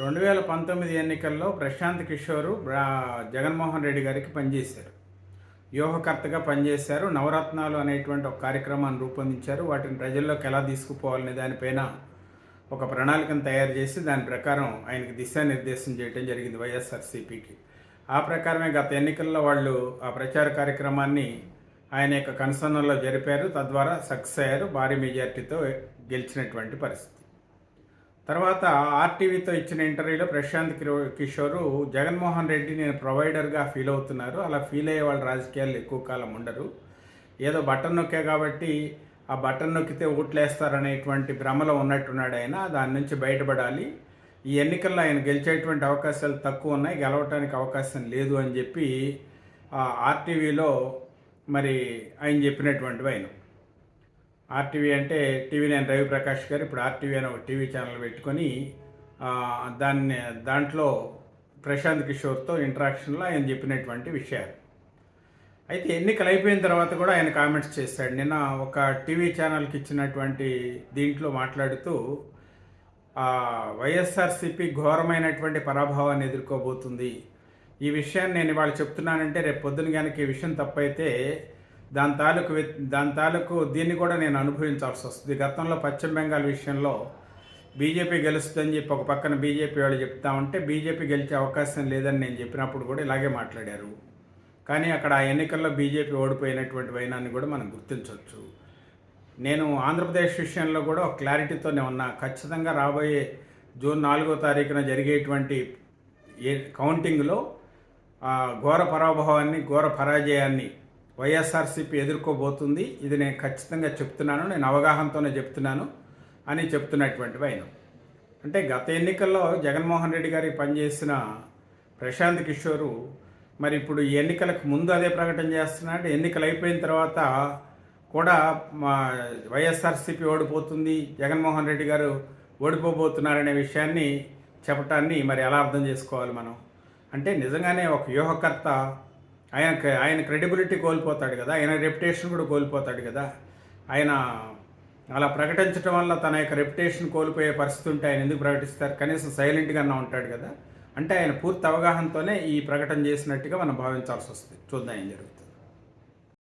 రెండు వేల పంతొమ్మిది ఎన్నికల్లో ప్రశాంత్ కిషోర్ జగన్మోహన్ రెడ్డి గారికి పనిచేశారు. వ్యూహకర్తగా పనిచేశారు. నవరత్నాలు అనేటువంటి ఒక కార్యక్రమాన్ని రూపొందించారు. వాటిని ప్రజల్లోకి ఎలా తీసుకుపోవాలనే దానిపైన ఒక ప్రణాళికను తయారు చేసి దాని ప్రకారం ఆయనకి దిశానిర్దేశం చేయడం జరిగింది వైఎస్ఆర్సీపీకి. ఆ ప్రకారమే గత ఎన్నికల్లో వాళ్ళు ఆ ప్రచార కార్యక్రమాన్ని ఆయన యొక్క కన్సర్నల్లో జరిపారు. తద్వారా సక్సెస్ అయ్యారు. భారీ మెజార్టీతో గెలిచినటువంటి పరిస్థితి. తర్వాత ఆర్టీవీతో ఇచ్చిన ఇంటర్వ్యూలో ప్రశాంత్ కిరో- కిషోర్ జగన్మోహన్ రెడ్డి నేను ప్రొవైడర్గా ఫీల్ అవుతున్నారు. అలా ఫీల్ అయ్యే వాళ్ళు రాజకీయాల్లో ఎక్కువ కాలం ఉండరు. ఏదో బటన్ నొక్కే కాబట్టి ఆ బటన్ నొక్కితే ఓట్లేస్తారనేటువంటి భ్రమలో ఉన్నట్టున్నాడు ఆయన. దాని నుంచి బయటపడాలి. ఈ ఎన్నికల్లో ఆయన గెలిచేటువంటి అవకాశాలు తక్కువ ఉన్నాయి. గెలవటానికి అవకాశం లేదు అని చెప్పి ఆర్టీవీలో మరి ఆయన చెప్పినటువంటివి ఆయన. ఆర్టీవీ అంటే టీవీ నేను రవి ప్రకాష్ గారు ఇప్పుడు ఆర్టీవీ అని ఒక టీవీ ఛానల్ పెట్టుకొని దాన్ని దాంట్లో ప్రశాంత్ కిషోర్తో ఇంటరాక్షన్లో ఆయన చెప్పినటువంటి విషయాలు. అయితే ఎన్నికలు అయిపోయిన తర్వాత కూడా ఆయన కామెంట్స్ చేశాడు. నిన్న ఒక టీవీ ఛానల్కి ఇచ్చినటువంటి దీంట్లో మాట్లాడుతూ వైఎస్ఆర్సిపి వైఎస్ఆర్సీపీ ఘోరమైనటువంటి పరాభవాన్ని ఎదుర్కోబోతుంది. ఈ విషయాన్ని నేను ఇవాళ చెప్తున్నానంటే రేపు పొద్దున కనుక ఈ విషయం తప్పైతే దాని తాలూకు దాని తాలూకు దీన్ని కూడా నేను అనుభవించాల్సి వస్తుంది. గతంలో పశ్చిమ బెంగాల్ విషయంలో బీజేపీ గెలుస్తుందని చెప్పి ఒక పక్కన బీజేపీ వాళ్ళు చెప్తా ఉంటే బీజేపీ గెలిచే అవకాశం లేదని నేను చెప్పినప్పుడు కూడా ఇలాగే మాట్లాడారు. కానీ అక్కడ ఆ ఎన్నికల్లో బీజేపీ ఓడిపోయినటువంటి వైనాన్ని కూడా మనం గుర్తించవచ్చు. నేను ఆంధ్రప్రదేశ్ విషయంలో కూడా ఒక క్లారిటీతోనే ఉన్నా. ఖచ్చితంగా రాబోయే జూన్ నాలుగో తారీఖున జరిగేటువంటి ఏ కౌంటింగ్లో ఘోర పరాభవాన్ని ఘోర పరాజయాన్ని వైఎస్ఆర్సీపీ ఎదుర్కోబోతుంది. ఇది నేను ఖచ్చితంగా చెప్తున్నాను. నేను అవగాహనతోనే చెప్తున్నాను అని చెప్తున్నటువంటివి ఆయన అంటే గత ఎన్నికల్లో జగన్మోహన్ రెడ్డి గారికి పనిచేసిన ప్రశాంత్ కిషోరు మరి ఇప్పుడు ఈ ఎన్నికలకు ముందు అదే ప్రకటన చేస్తున్నాడు ఎన్నికలు అయిపోయిన తర్వాత కూడా మా వైఎస్ఆర్సీపీ ఓడిపోతుంది. జగన్మోహన్ రెడ్డి గారు ఓడిపోబోతున్నారనే విషయాన్ని చెప్పటాన్ని మరి ఎలా అర్థం చేసుకోవాలి మనం? అంటే నిజంగానే ఒక వ్యూహకర్త ఆయన ఆయన క్రెడిబిలిటీ కోల్పోతాడు కదా ఆయన రెప్యుటేషన్ కూడా కోల్పోతాడు కదా. ఆయన అలా ప్రకటించడం వల్ల తన యొక్క రెప్యుటేషన్ కోల్పోయే పరిస్థితి ఉంటే ఆయన ఎందుకు ప్రకటిస్తారు? కనీసం సైలెంట్గానే ఉంటాడు కదా. అంటే ఆయన పూర్తి అవగాహనతోనే ఈ ప్రకటన చేసినట్టుగా మనం భావించాల్సి వస్తుంది. చూద్దాం ఏం జరుగుతుంది.